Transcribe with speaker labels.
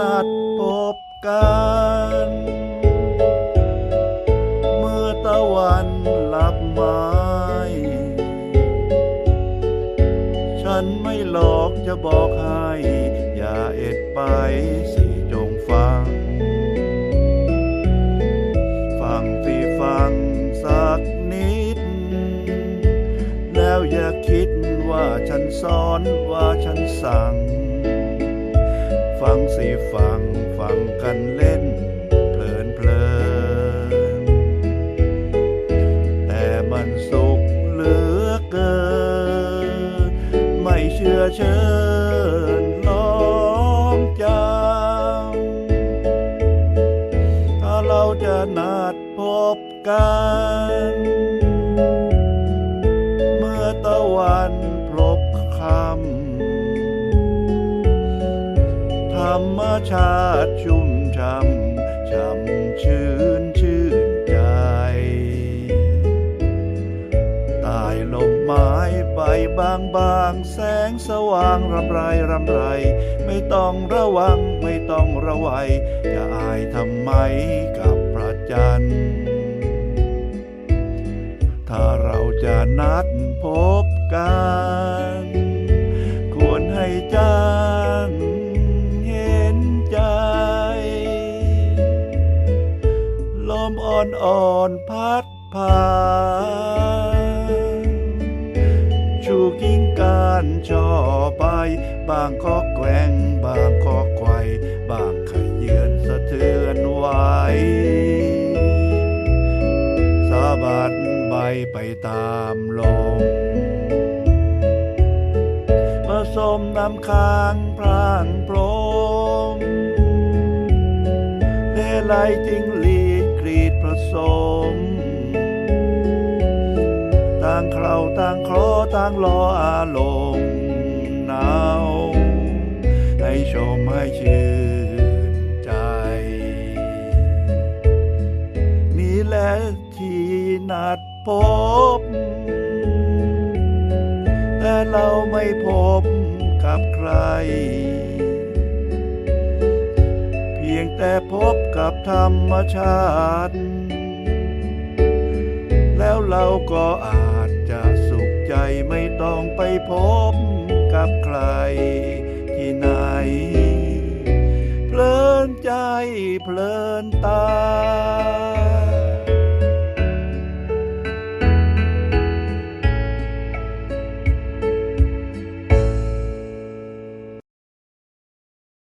Speaker 1: นัดพบกัน เมื่อตะวันลับไม้ฉันไม่หลอกจะบอกให้ อย่าเอ็ดไปสิจงฟัง ฟังสิฟังสักนิด แล้วอย่าคิดว่าฉันสอนว่าฉันสั่ง ฟังสิฟังฟังกันเล่น เพลินเพลิน แต่มันสุขเหลือเกิน ไม่เชื่อเชิญลองจำถ้าเราจะนัดพบกัน เมื่อตะวัน ชาติชุ่มช่ำช่ำชื่นชื่นใจใตายลมไม้ใบบางบางแสงสว่างรำไรรำไร ไม่ต้องระวังไม่ต้องระวัย จะอายทำไมกับพระจันทร์ถ้าเราจะนัดพบกัน มอ่อนๆพัดผ่านชูกิ่งการช่อไป บางก็แกว่งบางก็ไกวบางขยืนสะเทือนไหวสาบัดใบไปตามลมผสมน้ำค้างพรางพรมเลไลจิงหลีดกรี ดสม ต่างเคราต่างคราะห์ต่างรออารมณ์หนาวให้ชมให้ชื่นใจ นี่แหละที่นัดพบ แต่เราไม่พบกับใคร แต่พบกับธรรมชาติ แล้วเราก็อาจจะสุขใจไม่ต้องไปพบกับใครที่ไหน เพลินใจเพลินตา